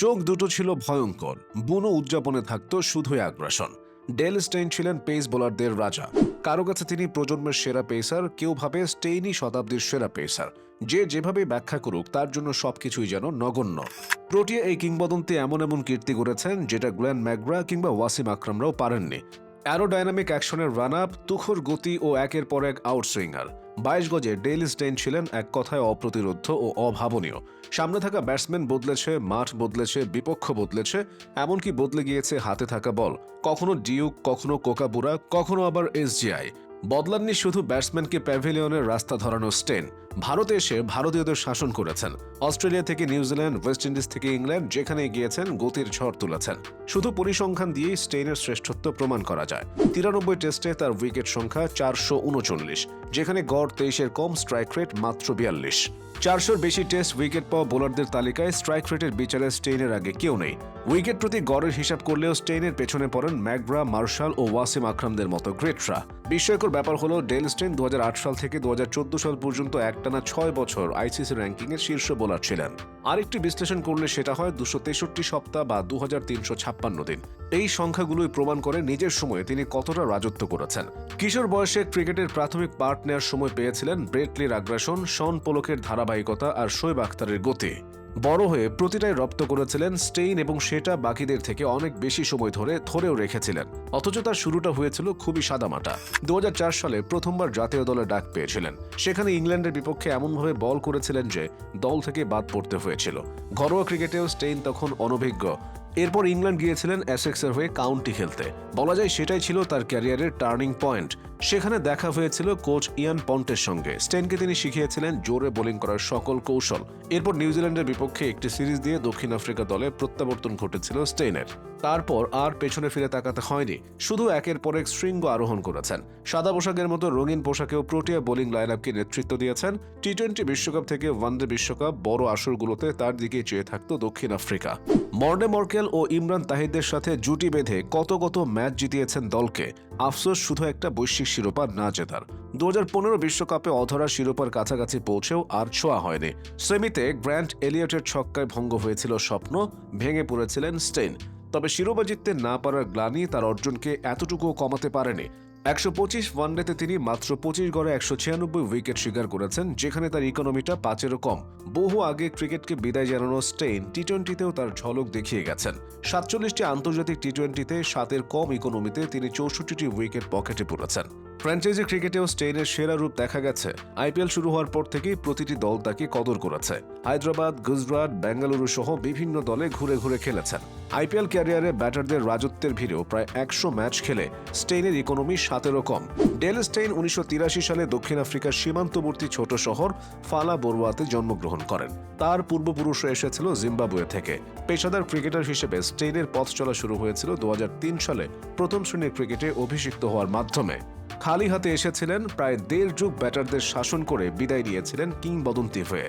চোখ দুটো ছিল ভয়ঙ্কর। বুনো উদযাপনে থাকতো শুধুই আগ্রাসন। ডেল স্টেইন ছিলেন পেস বোলারদের রাজা। কারও কাছে তিনি প্রজন্মের সেরা পেসার, কেউ ভাবে স্টেইনই শতাব্দীর সেরা পেসার। যে যেভাবে ব্যাখ্যা করুক, তার জন্য সবকিছুই যেন নগণ্য। প্রোটিয়া এই কিংবদন্তি এমন এমন কীর্তি করেছেন যেটা গ্ল্যান ম্যাকগ্রা কিংবা ওয়াসিম আকরামরাও পারেননি। অ্যারোডাইনামিক অ্যাকশনের রান আপ, তুখর গতি ও একের পর এক আউটসুইঙ্গার। বাইশ গজে ডেইলি স্টেইন ছিলেন এক কথায় অপ্রতিরোধ্য ও অভাবনীয়। সামনে থাকা ব্যাটসম্যান বদলেছে, মাঠ বদলেছে, বিপক্ষ বদলেছে, এমনকি বদলে গিয়েছে হাতে থাকা বল। কখনো ডিউক, কখনো কোকাবুরা, কখনো আবার এসজিআই। বদলাননি শুধু ব্যাটসম্যানকে প্যাভিলিয়নের রাস্তা ধরানো স্টেন ভারতে এসে ভারতীয়দের শাসন করেছেন। অস্ট্রেলিয়া থেকে নিউজিল্যান্ড, ওয়েস্ট ইন্ডিজ থেকে ইংল্যান্ড যেখানে গিয়েছেন, গতির ঝড় তুলেছেন। শুধু পরিসংখ্যান দিয়েই স্টেইনের শ্রেষ্ঠত্ব প্রমাণ করা যায়। তিরানব্বই টেস্টে তার উইকেট সংখ্যা চারশো উনচল্লিশ, যেখানে গড় তেইশের কম স্ট্রাইক রেট মাত্র বিয়াল্লিশ। চারশোর বেশি টেস্ট উইকেট পাওয়া বোলারদের তালিকায় স্ট্রাইক রেটের বিচারে স্টেইনের আগে কেউ নেই। উইকেট প্রতি গড়ের হিসাব করলেও স্টেইনের পেছনে পড়েন ম্যাকব্রা, মার্শাল ও ওয়াসিম আকরামদের মতো গ্রেটরা। বিস্ময়কর ব্যাপার হলো, ডেল স্টেইন দু হাজার আট সাল থেকে দু হাজার চোদ্দ সাল পর্যন্ত একটানা ছয় বছর আইসিসি র্যাঙ্কিংয়ের শীর্ষ বোলার ছিলেন। আরেকটি বিশ্লেষণ করলে সেটা হয় দুশো সপ্তাহ বা দু ছাপ্পান্ন দিন। এই সংখ্যাগুলোই প্রমাণ করে নিজের সময়ে তিনি কতটা রাজত্ব করেছেন। কিশোর বয়সে ক্রিকেটের প্রাথমিক পার্ট নেওয়ার সময় পেয়েছিলেন ব্রেটলির আগ্রাসন, শন পোলকের ধারাবাহিকতা আর শোয়েব আখতারের গতি। বড় হয়ে প্রতিটাই রপ্ত করেছিলেন স্টেইন এবং সেটা বাকিদের থেকে অনেক বেশি সময় ধরে ধরেও রেখেছিলেন। অথচ তার শুরুটা হয়েছিল খুবই সাদামাটা। দু হাজার চার সালে প্রথমবার জাতীয় দলে ডাক পেয়েছিলেন। সেখানে ইংল্যান্ডের বিপক্ষে এমনভাবে বল করেছিলেন যে দল থেকে বাদ পড়তে হয়েছিল। ঘরোয়া ক্রিকেটেও স্টেইন তখন অনভিজ্ঞ। এরপর ইংল্যান্ড গিয়েছিলেন অ্যাসেক্সের হয়ে কাউন্টি খেলতে। বলা যায় সেটাই ছিল তার ক্যারিয়ারের টার্নিং পয়েন্ট। সেখানে দেখা হয়েছিল কোচ ইয়ান পন্টের সঙ্গে। স্টেনকে তিনি শিখিয়েছিলেন জোরে বোলিং করার সকল কৌশল। এরপর নিউজিল্যান্ডের বিপক্ষে একটি সিরিজ দিয়ে দক্ষিণ আফ্রিকা দলে প্রত্যাবর্তন ঘটেছিল স্টেইনের। তারপর আর পেছনে ফিরে তাকাতে হয়নি। শুধু একের পর এক শৃঙ্গ আরোহণ করেছেন। সাদা পোশাকের মতো রঙিন পোশাকেও প্রোটিয়া বোলিং লাইন আপকে নেতৃত্ব দিয়েছেন। টি টোয়েন্টি বিশ্বকাপ থেকে ওয়ানডে বিশ্বকাপ বড় আসরগুলোতে তার দিকে চেয়ে থাকতো দক্ষিণ আফ্রিকা। মর্ডে মর্কেল ও ইমরান তাহিদের সাথে জুটি বেঁধে কত কত ম্যাচ জিতিয়েছেন দলকে, আফসোস শুধু একটা বৈশ্বিক শিরোপা না জেতার। দু বিশ্বকাপে অধরা শিরোপার কাছাকাছি পৌঁছেও আর ছোঁয়া হয়নি। সেমিতে গ্র্যান্ড এলিয়টের ছক্কায় ভঙ্গ হয়েছিল স্বপ্ন, ভেঙে পড়েছিলেন স্টেইন। তবে শিরোপা জিততে না পারার গ্লানি তার অর্জনকে এতটুকুও কমাতে পারেনি। একশো পঁচিশ ওয়ানডেতে তিনি মাত্র পঁচিশ গড়ে একশো ছিয়ানব্বই উইকেট শিকার করেছেন, যেখানে তার ইকোনমিটা পাঁচেরও কম। বহু আগে ক্রিকেটকে বিদায় জানানো স্টেইন টি টোয়েন্টিতেও তার ঝলক দেখিয়ে গেছেন। সাতচল্লিশটি আন্তর্জাতিক টি টোয়েন্টিতে সাতের কম ইকোনমিতে তিনি চৌষট্টিটি উইকেট পকেটে পড়েছেন। ফ্র্যাঞ্চাইজি ক্রিকেটেও স্টেইনের সেরা রূপ দেখা গেছে। আইপিএল শুরু হওয়ার পর থেকেই প্রতিটি দল তাকে কদর করেছে। হায়দ্রাবাদ, গুজরাট, বেঙ্গালুরু সহ বিভিন্ন দলে ঘুরে ঘুরে খেলেছেন। আইপিএল ক্যারিয়ারে ব্যাটারদের রাজত্বের ভিড়েও প্রায় একশো ম্যাচ খেলে স্টেইনের ইকোনমি সাতেরও কম। ডেল স্টেইন উনিশশো তিরাশি সালে দক্ষিণ আফ্রিকার সীমান্তবর্তী ছোট শহর ফালা বড়ুয়াতে জন্মগ্রহণ করেন। তার পূর্বপুরুষ এসেছিল জিম্বাবুয়ে থেকে। পেশাদার ক্রিকেটার হিসেবে স্টেইনের পথ চলা শুরু হয়েছিল দু হাজার তিন সালে প্রথম শ্রেণির ক্রিকেটে অভিষিক্ত হওয়ার মাধ্যমে। খালি হাতে এসেছিলেন প্রায় দেড় যুগ ব্যাটারদের শাসন করে বিদায় নিয়েছিলেন কিংবদন্তি হয়ে।